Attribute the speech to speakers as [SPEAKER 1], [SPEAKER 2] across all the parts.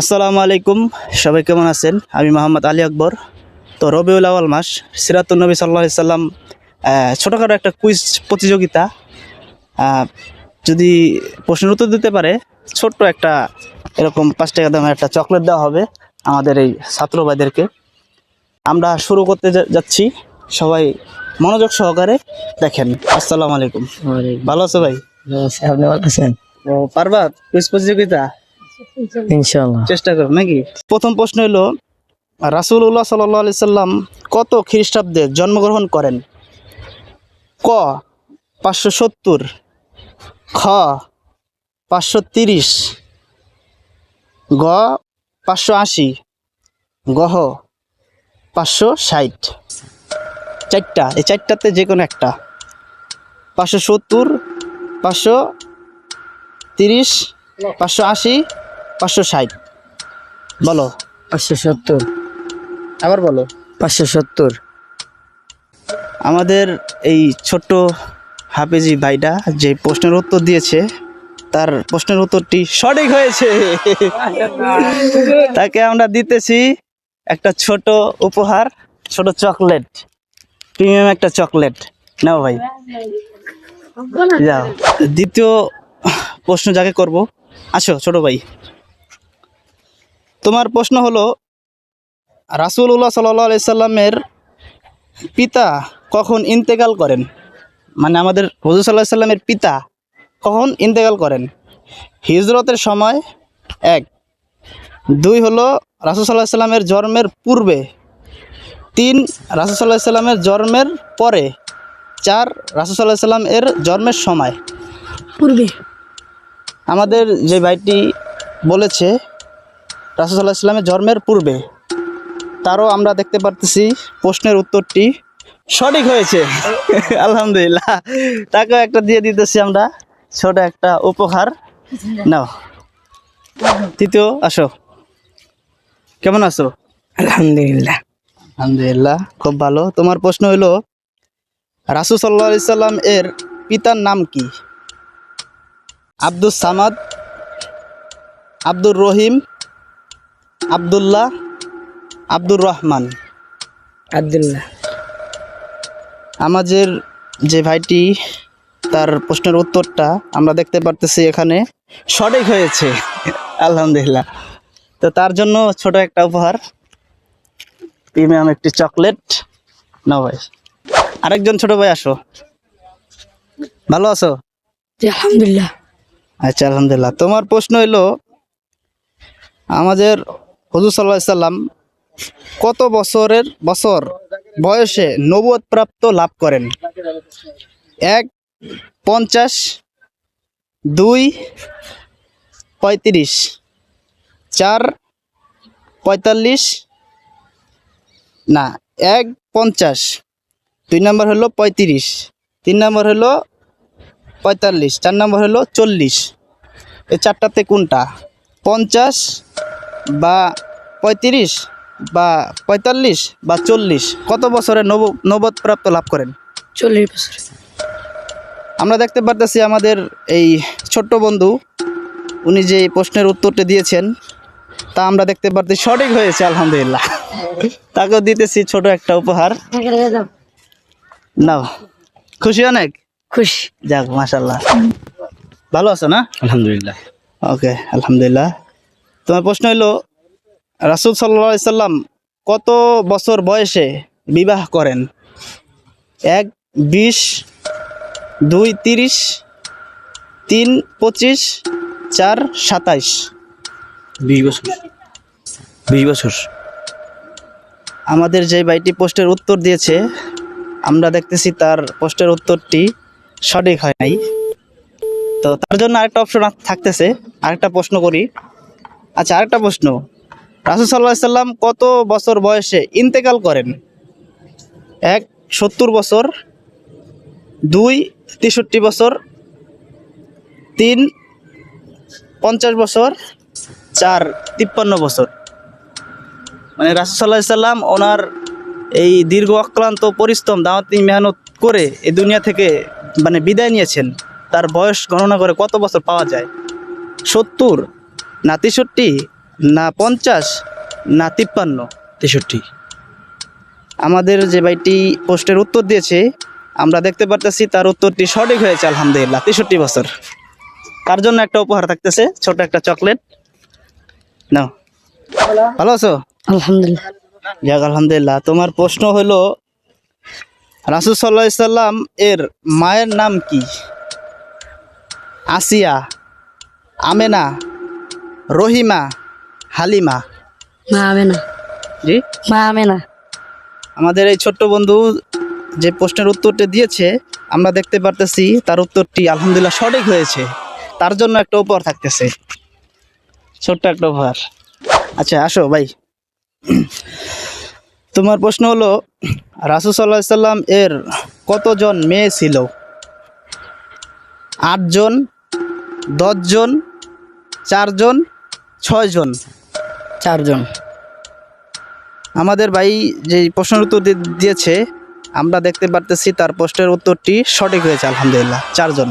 [SPEAKER 1] আসসালামু আলাইকুম সবাই কেমন আছেন? আমি মোহাম্মদ আলী আকবর। তো রবিউল আওয়াল মাস সিরাতুল নবী সাল্লাহ সাল্লাম ছোটোখাটো একটা কুইজ প্রতিযোগিতা যদি প্রশ্নের উত্তর দিতে পারে ছোট্ট একটা এরকম পাঁচ টাকা দামের একটা চকলেট দেওয়া হবে আমাদের এই ছাত্র ভাইদেরকে। আমরা শুরু করতে যাচ্ছি সবাই মনোযোগ সহকারে দেখেন। আসসালামু আলাইকুম। ভালো আছো ভাই?
[SPEAKER 2] আপনি ভালো আছেন?
[SPEAKER 1] ও পারবা? কুইজ প্রতিযোগিতা?
[SPEAKER 2] ইনশাল্লাহ
[SPEAKER 1] চেষ্টা করব নাকি? প্রথম প্রশ্ন হলো রাসুল্লাহ সাল্লি সাল্লাম কত খ্রিস্টাব্দে জন্মগ্রহণ করেন? ক পাঁচশো সত্তর খ পাঁচশো তিরিশ গ পাঁচশো আশি গহ পাঁচশো ষাট। চারটা এই চারটাতে যে কোনো একটা। পাঁচশো সত্তর পাঁচশো তিরিশ পাঁচশো আশি পাঁচশো ষাট। বলো।
[SPEAKER 2] পাঁচশো সত্তর।
[SPEAKER 1] আবার বলো।
[SPEAKER 2] পাঁচশো সত্তর।
[SPEAKER 1] আমাদের এই ছোট্ট হাফেজি ভাইটা যে প্রশ্নের উত্তর দিয়েছে তার প্রশ্নের উত্তরটি সঠিক হয়েছে। তাকে আমরা দিতেছি একটা ছোট উপহার ছোট চকলেট। প্রিমিয়াম একটা চকলেট। নাও ভাই। যাও। দ্বিতীয় প্রশ্ন যাকে করব। আসো ছোট ভাই। তোমার প্রশ্ন হলো রাসুল্লাহ সাল্লাহ সাল্লামের পিতা কখন ইন্তেকাল করেন? মানে আমাদের হজুর সাল্লাহ সাল্লামের পিতা কখন ইন্তেকাল করেন? হিজরতের সময় এক। দুই হলো রাসুল সাল্লাহ সাল্লামের জন্মের পূর্বে। তিন রাসুল সাল্লাহ সাল্লামের জন্মের পরে। চার রাসুল সাল্লাহ সাল্লাম এর জন্মের সময়।
[SPEAKER 2] পূর্বে।
[SPEAKER 1] আমাদের যে ভাইটি বলেছে রাসুল সাল্লাহ সাল্লামের জন্মের পূর্বে। তারও আমরা দেখতে পারতেছি প্রশ্নের উত্তরটি সঠিক হয়েছে। আলহামদুলিল্লাহ। তাকেও একটা দিয়ে দিতেছি আমরা। ছোট একটা উপহার। নাও। তৃতীয়, আসো। কেমন আছো?
[SPEAKER 2] আলহামদুলিল্লাহ।
[SPEAKER 1] আলহামদুলিল্লাহ, খুব ভালো। তোমার প্রশ্ন হলো, রাসুল সাল্লাহ সাল্লাম এর পিতার নাম কি? আব্দুল সামাদ, আব্দুর রহিম আব্দুল্লাহ আব্দুর রহমান।
[SPEAKER 2] আবদুল্লাহ।
[SPEAKER 1] আমাদের যে ভাইটি তার প্রশ্নের উত্তরটা আমরা দেখতে পারতেছি এখানে। সঠিক হয়েছে আলহামদুলিল্লাহ। তো তার জন্য ছোট একটা উপহার প্রিমিয়াম একটি চকলেট। না ভাই। আরেকজন ছোট ভাই আসো। ভালো আছো?
[SPEAKER 2] আলহামদুলিল্লাহ।
[SPEAKER 1] আচ্ছা আলহামদুলিল্লাহ। তোমার প্রশ্ন হলো আমাদের হজুর সাল্লাহ সাল্লাম কত বছরের বছর বয়সে নবুয়ত প্রাপ্ত লাভ করেন? এক, পঞ্চাশ, দুই, পঁয়ত্রিশ, চার, পঁয়তাল্লিশ, না, এক, পঞ্চাশ, দুই নম্বর হলো পঁয়ত্রিশ, তিন নম্বর হলো পঁয়তাল্লিশ, চার নম্বর হলো চল্লিশ। এই চারটাতে কোনটা? পঞ্চাশ বা পঁয়ত্রিশ বা পঁয়তাল্লিশ বা চল্লিশ? কত বছরে নব নবদপ্রাপ্ত লাভ করেন?
[SPEAKER 2] চল্লিশ বছর।
[SPEAKER 1] আমরা দেখতে পারতেছি আমাদের এই ছোট্ট বন্ধু উনি যে প্রশ্নের উত্তরটা দিয়েছেন তা আমরা দেখতে পারতেছি সঠিক হয়েছে আলহামদুলিল্লাহ। তাকেও দিতেছি ছোট একটা উপহার। নাও খুশি অনেক?
[SPEAKER 2] খুশি।
[SPEAKER 1] যাক মাশাল্লাহ ভালো আছো না?
[SPEAKER 2] আলহামদুলিল্লাহ।
[SPEAKER 1] ওকে আলহামদুলিল্লাহ। তোমার প্রশ্ন হলো রাসুল সাল্লা সাল্লাম কত বছর বয়সে বিবাহ করেন? এক বিশ দুই তিরিশ তিন পঁচিশ চার সাতাইশ।
[SPEAKER 2] বিশ বছর। বিশ বছর।
[SPEAKER 1] আমাদের যে বাইটি পোস্টের উত্তর দিয়েছে আমরা দেখতেছি তার পোস্টের উত্তরটি সঠিক হয় নাই। তো তার জন্য আরেকটা অপশন থাকতেছে। আরেকটা প্রশ্ন করি। আচ্ছা আরেকটা প্রশ্ন। রাসুল সাল্লাহ সাল্লাম কত বছর বয়সে ইন্তেকাল করেন? এক, সত্তর বছর, দুই, তেষট্টি বছর, তিন, পঞ্চাশ বছর, চার, তিপ্পান্ন বছর। মানে রাসুসাল্লাহ সাল্লাম ওনার এই দীর্ঘ অক্লান্ত পরিশ্রম, দাওয়াতি মেহনত করে এই দুনিয়া থেকে মানে বিদায় নিয়েছেন। তার বয়স গণনা করে কত বছর পাওয়া যায়? সত্তর না তেষট্টি? না পঞ্চাশ না তিপ্পান্ন।
[SPEAKER 2] তেষট্টি।
[SPEAKER 1] আমাদের যে ভাইটি পোস্টের উত্তর দিয়েছে আমরা দেখতে পারতেছি তার উত্তরটি সঠিক হয়েছে আলহামদুলিল্লাহ তেষট্টি বছর। তার জন্য একটা উপহার থাকতেছে ছোট একটা চকলেট। নাও। ভালো আছো?
[SPEAKER 2] আলহামদুলিল্লাহ।
[SPEAKER 1] যাক আলহামদুলিল্লাহ। তোমার প্রশ্ন হলো রাসুল সাল্লাহ সাল্লাম এর মায়ের নাম কি? আসিয়া আমেনা রহিমা হালিমা।
[SPEAKER 2] মা
[SPEAKER 1] জি?
[SPEAKER 2] মা
[SPEAKER 1] আমাদের এই ছোট্ট বন্ধু যে প্রশ্নের উত্তরটি দিয়েছে আমরা দেখতে পারতেছি তার উত্তরটি আলহামদুলিল্লাহ সঠিক হয়েছে। তার জন্য একটা উপহার থাকতেছে। ছোট্ট একটা উপহার। আচ্ছা আসো ভাই। তোমার প্রশ্ন হলো রাসুল সাল্লাহ সাল্লাম এর কতজন মেয়ে ছিল? আটজন দশজন চারজন ছয়জন।
[SPEAKER 2] চারজন।
[SPEAKER 1] আমাদের ভাই যে প্রশ্নের উত্তর দিয়েছে, আমরা দেখতে পারতেছি তার প্রশ্নের উত্তরটি সঠিক হয়েছে, আলহামদুলিল্লাহ, চারজন।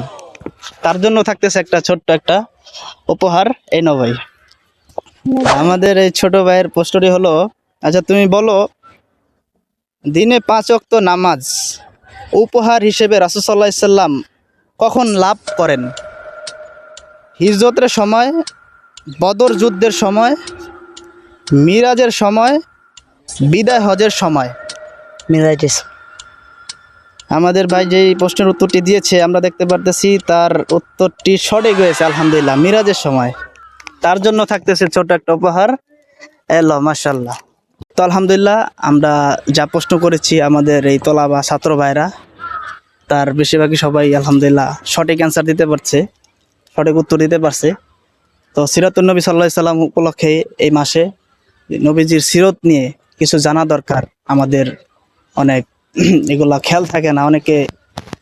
[SPEAKER 1] তার জন্য থাকতেছে একটা ছোট্ট একটা উপহার, এই ন ভাই। আমাদের এই ছোট ভাইয়ের প্রশ্নটি হলো আচ্ছা তুমি বলো, দিনে পাঁচ অক্ত নামাজ উপহার হিসেবে রাসুসাল্লাহ সাল্লাম কখন লাভ করেন? হিজরতের সময়, বদর যুদ্ধের সময় মিরাজের সময় বিদায় হজের সময়।
[SPEAKER 2] মিলাইটিস
[SPEAKER 1] আমাদের ভাই যেই প্রশ্নের উত্তরটি দিয়েছে আমরা দেখতে পারতেছি তার উত্তরটি সঠিক হয়েছে আলহামদুলিল্লাহ মিরাজের সময়। তার জন্য থাকতেছে ছোট একটা উপহার। এলো মাসাল্লাহ তো আলহামদুলিল্লাহ আমরা যা প্রশ্ন করেছি আমাদের এই তলা বা ছাত্র ভাইরা তার বেশিরভাগই সবাই আলহামদুলিল্লাহ সঠিক অ্যান্সার দিতে পারছে সঠিক উত্তর দিতে পারছে। তো সিরাতুল নবী সাল্লাহ সাল্লাম উপলক্ষে এই মাসে নবীজির সিরত নিয়ে কিছু জানা দরকার। আমাদের অনেক এগুলা খেয়াল থাকে না, অনেকে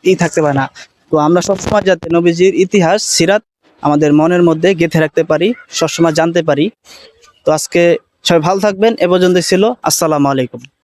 [SPEAKER 1] ই থাকতে পারে না। তো আমরা সবসময় যাতে নবীজির ইতিহাস, সিরাত আমাদের মনের মধ্যে গেঁথে রাখতে পারি, সবসময় জানতে পারি। তো আজকে সবাই ভালো থাকবেন, এ পর্যন্ত ছিল। আসসালামু আলাইকুম।